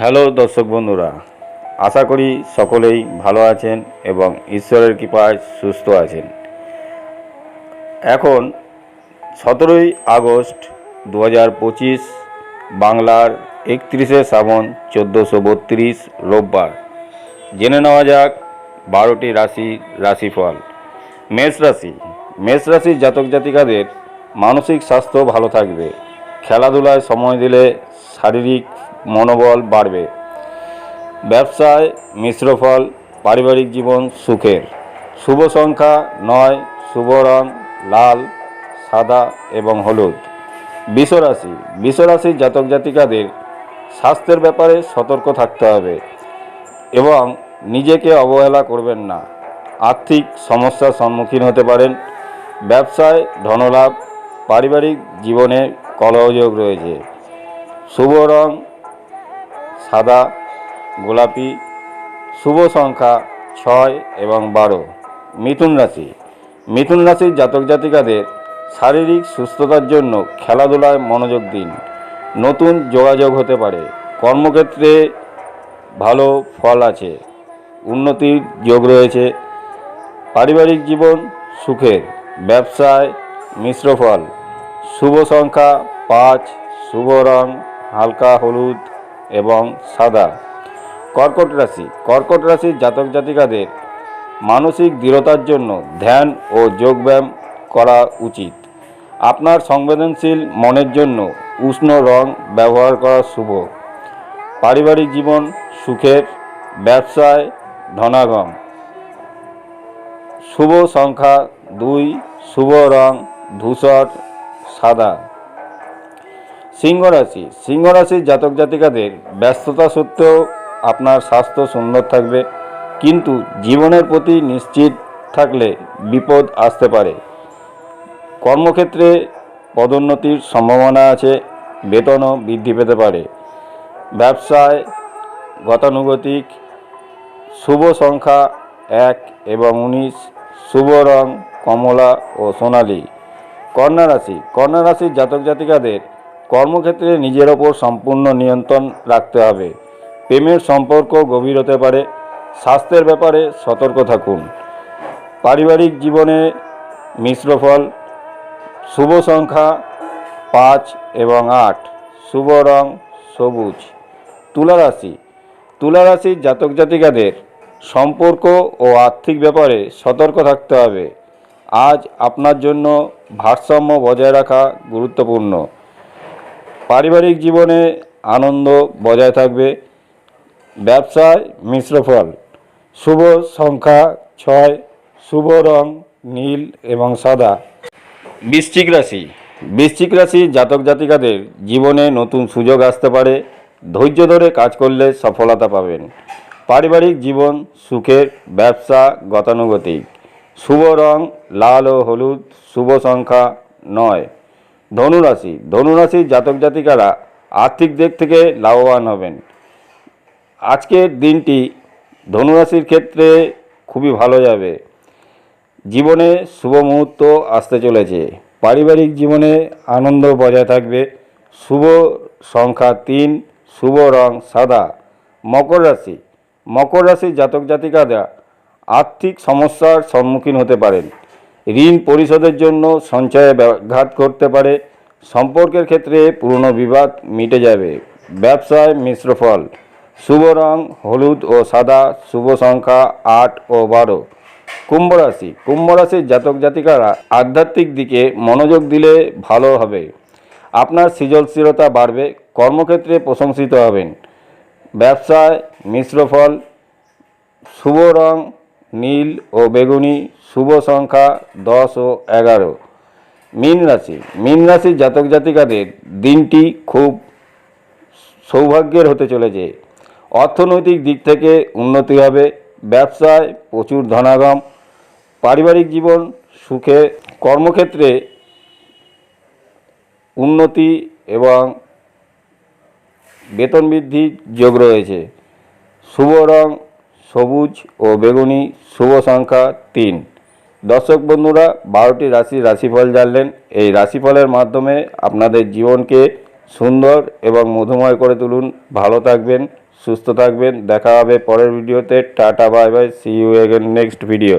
Hello দর্শক বন্ধুরা, আশা করি সকলেই ভালো আছেন এবং ঈশ্বরের কৃপায় সুস্থ আছেন। এখন সতেরোই আগস্ট দু পঁচিশ, বাংলার একত্রিশে শ্রাবণ চোদ্দোশো বত্রিশ, রোববার। জেনে নেওয়া যাক বারোটি রাশি রাশিফল। মেষ রাশি, মেষ রাশির জাতক জাতিকাদের মানসিক স্বাস্থ্য ভালো থাকবে। খেলাধুলায় সময় দিলে শারীরিক মনোবল বাড়বে। ব্যবসায় মিশ্র ফল, পারিবারিক জীবন সুখের। শুভ সংখ্যা নয়, শুভ রং লাল, সাদা এবং হলুদ। বিশ্বরাশি বিশ্বরাশির জাতক জাতিকাদের স্বাস্থ্যের ব্যাপারে সতর্ক থাকতে হবে এবং নিজেকে অবহেলা করবেন না। আর্থিক সমস্যার সম্মুখীন হতে পারেন। ব্যবসায় ধনলাভ, পারিবারিক জীবনে কলহযোগ রয়েছে। শুভ রং সাদা, গোলাপি, শুভ সংখ্যা ছয় এবং বারো। মিথুন রাশি। মিথুন রাশির জাতক জাতিকাদের শারীরিক সুস্থতার জন্য খেলাধুলায় মনোযোগ দিন। নতুন যোগাযোগ হতে পারে। কর্মক্ষেত্রে ভালো ফল আছে। উন্নতির যোগ রয়েছে। পারিবারিক জীবন সুখের। ব্যবসায় মিশ্র ফল। শুভ সংখ্যা পাঁচ, শুভ রং, হালকা হলুদ এবং সাদা। কর্কট রাশি। কর্কট রাশির জাতক জাতিকাদের মানসিক দৃঢ়তার জন্য ধ্যান ও যোগব্যায়াম করা উচিত। আপনার সংবেদনশীল মনের জন্য উষ্ণ রং ব্যবহার করা শুভ। পারিবারিক জীবন সুখের ব্যবসায় ধনাগম। শুভ সংখ্যা দুই, শুভ রং ধূসর সাদা। সিংহ রাশি। সিংহ রাশির জাতক জাতিকাদের ব্যস্ততা সত্ত্বেও আপনার স্বাস্থ্য সুন্দর থাকবে, কিন্তু জীবনের প্রতি নিশ্চিত থাকলে বিপদ আসতে পারে। কর্মক্ষেত্রে পদোন্নতির সম্ভাবনা আছে, বেতনও বৃদ্ধি পেতে পারে। ব্যবসায় গতানুগতিক, শুভ সংখ্যা এক এবং উনিশ, শুভ রং কমলা ও সোনালী। কন্যা রাশি। কন্যা রাশির জাতক জাতিকাদের কর্মক্ষেত্রে নিজের ওপর সম্পূর্ণ নিয়ন্ত্রণ রাখতে হবে। প্রেমের সম্পর্ক গভীর হতে পারে, স্বাস্থ্যের ব্যাপারে সতর্ক থাকুন। পারিবারিক জীবনে মিশ্র ফল, শুভ সংখ্যা পাঁচ এবং আট, শুভ রং সবুজ। তুলা রাশি, তুলা রাশির জাতক জাতিকাদের সম্পর্ক ও আর্থিক ব্যাপারে সতর্ক থাকতে হবে। আজ আপনার জন্য ভারসাম্য বজায় রাখা গুরুত্বপূর্ণ। পারিবারিক জীবনে আনন্দ বজায় থাকবে। ব্যবসায় মিশ্র ফল। শুভ সংখ্যা ছয়, শুভ রং নীল এবং সাদা। বৃশ্চিক রাশি। বৃশ্চিক রাশি জাতক জাতিকাদের জীবনে নতুন সুযোগ আসতে পারে। ধৈর্য ধরে কাজ করলে সফলতা পাবেন। পারিবারিক জীবন, সুখের ব্যবসা গতানুগতিক। শুভ রং লাল ও হলুদ, শুভ সংখ্যা নয়। ধনুরাশি, ধনুরাশির জাতক জাতিকারা আর্থিক দিক থেকে লাভবান হবেন। আজকের দিনটি ধনুরাশির ক্ষেত্রে খুবই ভালো যাবে। জীবনে শুভ মুহূর্ত আসতে চলেছে। পারিবারিক জীবনে আনন্দ বজায় থাকবে। শুভ সংখ্যা তিন, শুভ রং সাদা। মকর রাশি, মকর রাশির জাতক জাতিকারা আর্থিক সমস্যার সম্মুখীন হতে পারেন। ঋণ পরিশোধের জন্য সঞ্চয়ে ব্যাঘাত করতে পারে। সম্পর্কের ক্ষেত্রে পুরনো বিবাদ মিটে যাবে। ব্যবসায় মিশ্র ফল। শুভ রং, হলুদ ও সাদা, শুভ সংখ্যা আট ও বারো। কুম্ভ রাশি। কুম্ভ রাশির জাতক জাতিকারা আধ্যাত্মিক দিকে মনোযোগ দিলে ভালো হবে। আপনার সৃজনশীলতা বাড়বে, কর্মক্ষেত্রে প্রশংসিত হবেন। ব্যবসায় মিশ্র ফল। শুভ রং নীল ও বেগুনি, শুভ সংখ্যা দশ ও এগারো। মীন রাশি। মীন রাশির জাতক জাতিকাদের দিনটি খুব সৌভাগ্যের হতে চলেছে। অর্থনৈতিক দিক থেকে উন্নতি হবে, ব্যবসায় প্রচুর ধনাগম, পারিবারিক জীবন, সুখে, কর্মক্ষেত্রে উন্নতি এবং বেতন বৃদ্ধির যোগ রয়েছে। শুভ রং সবুজ ও বেগুনি শুভ সংখ্যা তিন। দর্শক বন্ধুরা, বারোটি রাশির রাশিফল জানলেন। এই রাশিফলের মাধ্যমে আপনাদের জীবনকে সুন্দর এবং মধুময় করে তুলুন। ভালো থাকবেন, সুস্থ থাকবেন। দেখা হবে পরের ভিডিওতে। Tata, bye bye. See you again next video